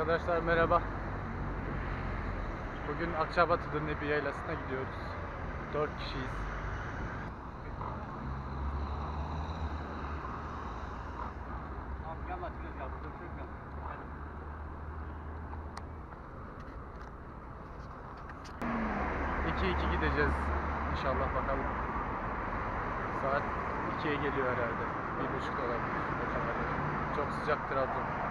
Arkadaşlar merhaba. Bugün Akçabat Hıdırnebi Yaylası'na gidiyoruz. 4 kişiyiz. Bir. Hadi. 2-2 gideceğiz. İnşallah bakalım. Saat 2'ye geliyor herhalde. 1.30 olabilir. O kadar. Çok sıcak Trabzon.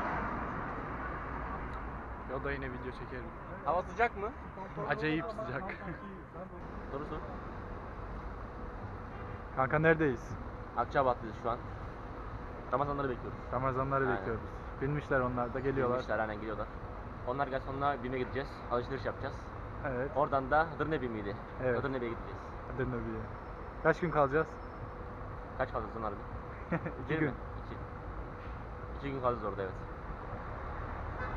Yolda yine video çekerim. Hava sıcak mı? Acayip sıcak. Doğrusu. Kanka neredeyiz? Akçabat'tayız şu an. Ramazanları bekliyoruz. Ramazanları Aynen. bekliyoruz. Binmişler onlar da geliyorlar. Gelmişler aynen geliyorlar. Onlar gel sonra BİM'e gideceğiz. Alışveriş yapacağız. Evet. Oradan da Hıdırnebi miydi? Evet. Hıdırnebi'ye gideceğiz. Hıdırnebi'ye. Kaç gün kalacağız? Kaç kalacağız onlar bir? İki gün. mi? İki. İki gün kalacağız orada evet.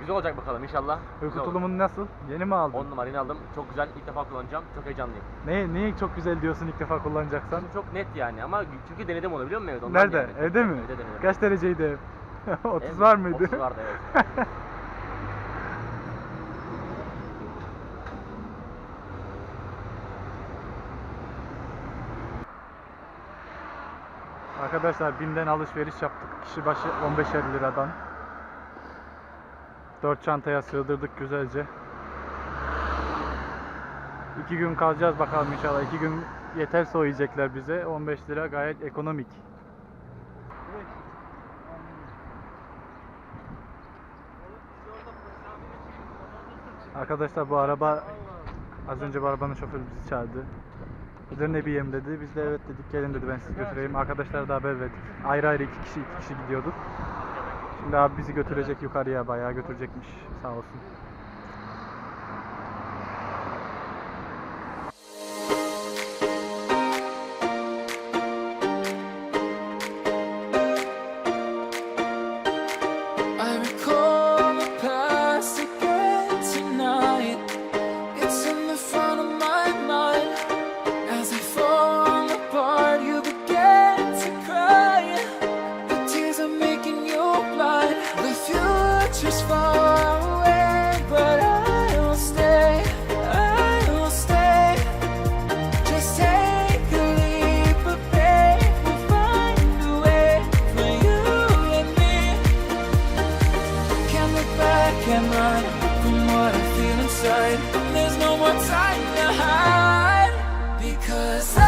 Güzel olacak bakalım inşallah. Uyku Güzel olur. tulumun nasıl? Yeni mi aldın? 10 numara yeni aldım. Çok güzel. İlk defa kullanacağım. Çok heyecanlıyım. Ne, niye çok güzel diyorsun ilk defa kullanacaksan? Çok net yani ama çünkü denedim onu biliyor musun evde? Ondan Nerede? yani. Evde mi? Evde denedim. Kaç dereceydi ev? 30 Ev- var mıydı? 30 vardı evet. Arkadaşlar BİM'den alışveriş yaptık. Kişi başı 15'er liradan. 4 çantaya sığdırdık güzelce. 2 gün kalacağız bakalım inşallah. 2 gün yeterse o yiyecekler bize. 15 lira gayet ekonomik. Arkadaşlar bu araba az önce bu arabanın şoförü bizi çağırdı. Hıdırnebiye'm dedi. Biz de evet dedik. Gelin dedi ben sizi götüreyim. Arkadaşlara da haber verdik. Ayrı ayrı iki kişi iki kişi gidiyorduk. Şimdi abi bizi götürecek yukarıya bayağı götürecekmiş. Sağ olsun. And run from what I feel inside. There's no more time to hide because I,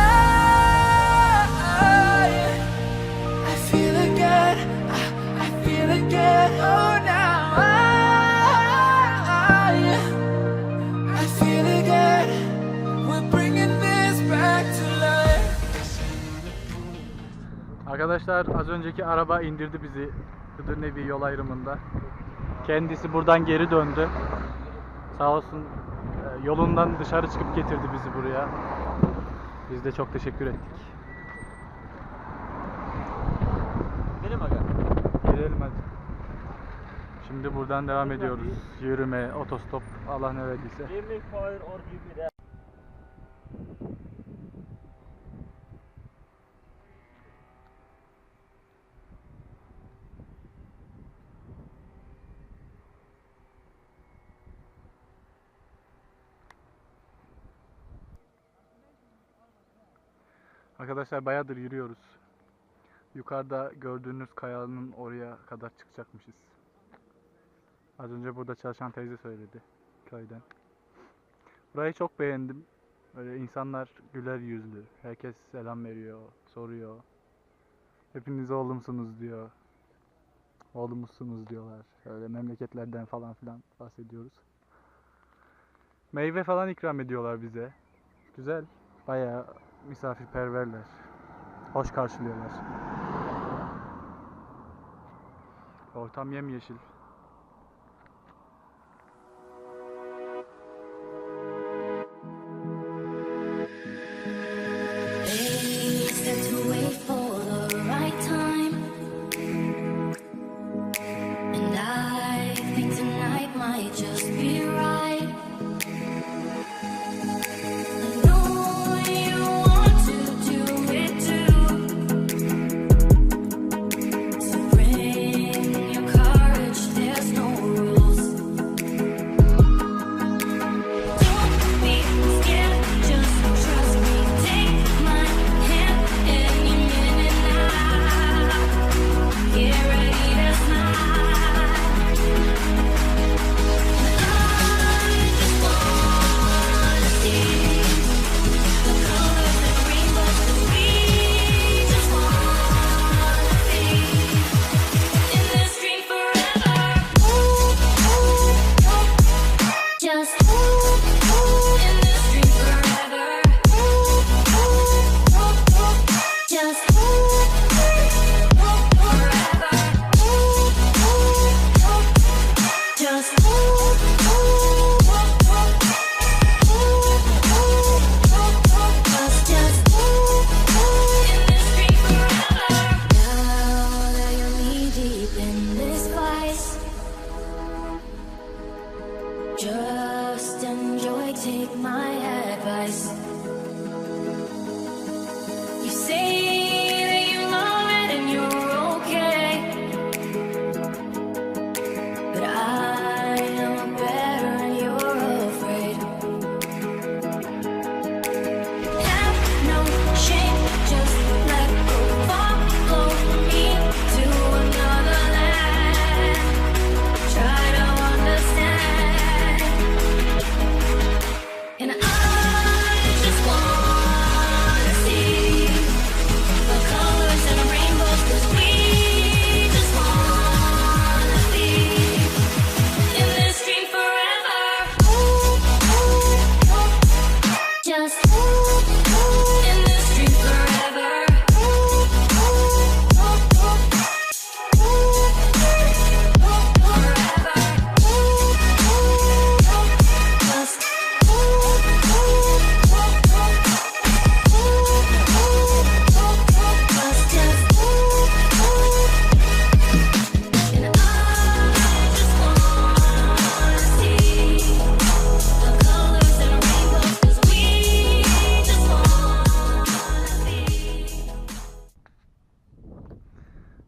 I feel again. I, I feel again. Oh, now I, I feel again. We're bringing this back to life. Arkadaşlar az önceki araba indirdi bizi Hıdırnebi yol ayrımında. Kendisi buradan geri döndü. Sağ olsun e, yolundan dışarı çıkıp getirdi bizi buraya. Biz de çok teşekkür ettik. Benim aga. Gidelim hadi. Şimdi buradan devam ediyoruz. Yürüme, otostop, Allah ne verdiyse. Arkadaşlar bayağıdır yürüyoruz. Yukarıda gördüğünüz kayanın oraya kadar çıkacakmışız. Az önce burada çalışan teyze söyledi köyden. Burayı çok beğendim. Böyle insanlar güler yüzlü. Herkes selam veriyor, soruyor. Hepiniz oğlumsunuz diyor. Oğlumuzsunuz diyorlar. Öyle memleketlerden falan filan bahsediyoruz. Meyve falan ikram ediyorlar bize. Güzel. Bayağı misafirperverler. Hoş karşılıyorlar. Ortam yemyeşil.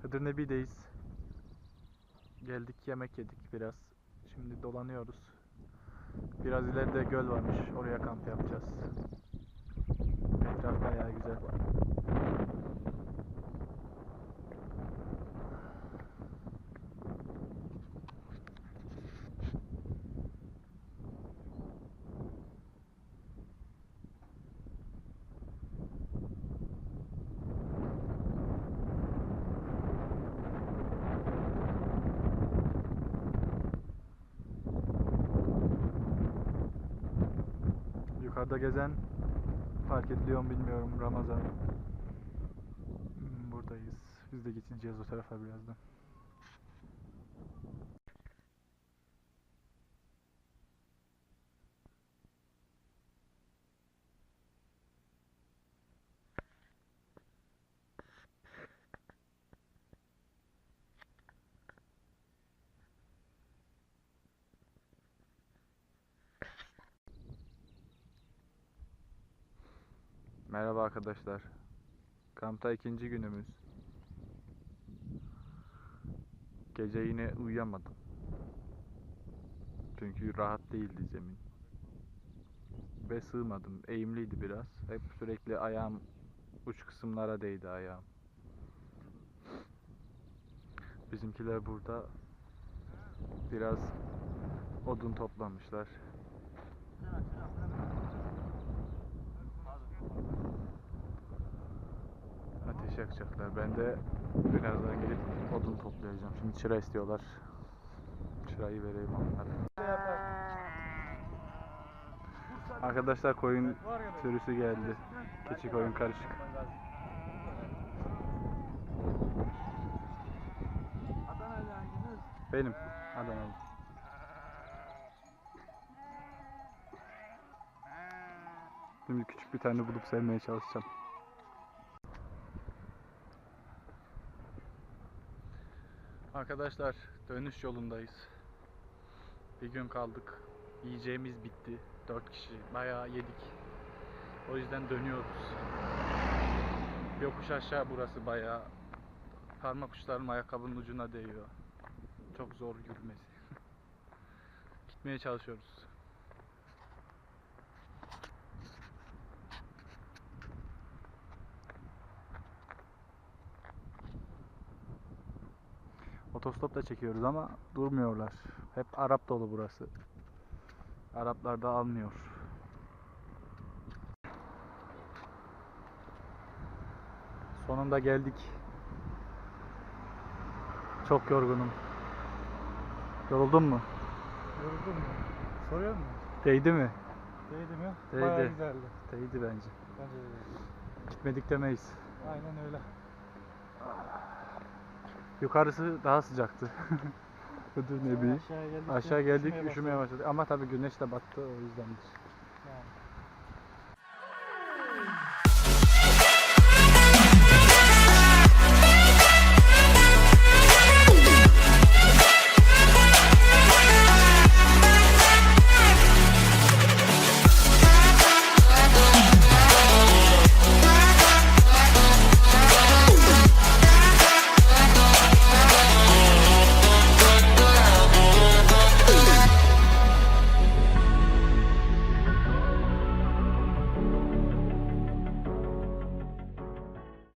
Hıdır Nebi'deyiz. Geldik yemek yedik biraz. Şimdi dolanıyoruz. Biraz ileride göl varmış. Oraya kamp yapacağız. Etraf bayağı güzel. Yukarıda gezen fark ediliyor mu bilmiyorum Ramazan. Hmm, Buradayız. Biz de geçeceğiz o tarafa birazdan. Merhaba arkadaşlar. Kampta ikinci günümüz. Gece yine uyuyamadım. Çünkü rahat değildi zemin. Ve sığmadım. Eğimliydi biraz. Hep sürekli ayağım uç kısımlara değdi ayağım. Bizimkiler burada biraz odun toplamışlar. Ateş yakacaklar. Ben de birazdan gelip odun toplayacağım. Şimdi çıra istiyorlar. Çırayı vereyim onlara. Arkadaşlar koyun sürüsü geldi. Keçi koyun karışık. Benim. Adanalı. Şimdi küçük bir tane bulup sevmeye çalışacağım. Arkadaşlar dönüş yolundayız. Bir gün kaldık. Yiyeceğimiz bitti. Dört kişi. Bayağı yedik. O yüzden dönüyoruz. Yokuş aşağı burası bayağı. Parmak uçlarım ayakkabının ucuna değiyor. Çok zor yürümesi. Gitmeye çalışıyoruz. Otostop da çekiyoruz ama durmuyorlar. Hep Arap dolu burası. Araplar da almıyor. Sonunda geldik. Çok yorgunum. Yoruldun mu? Yoruldun mu? Soruyor mu? Değdi mi? Değdi mi? Değdi. Bayağı güzeldi. Değdi bence. Bence de değdi. Gitmedik demeyiz. Aynen öyle. Yukarısı daha sıcaktı. Hıdır Nebi. Aşağıya geldik. Aşağı geldik üşümeye üşümeye başladık ama tabii güneş de battı o yüzdendir.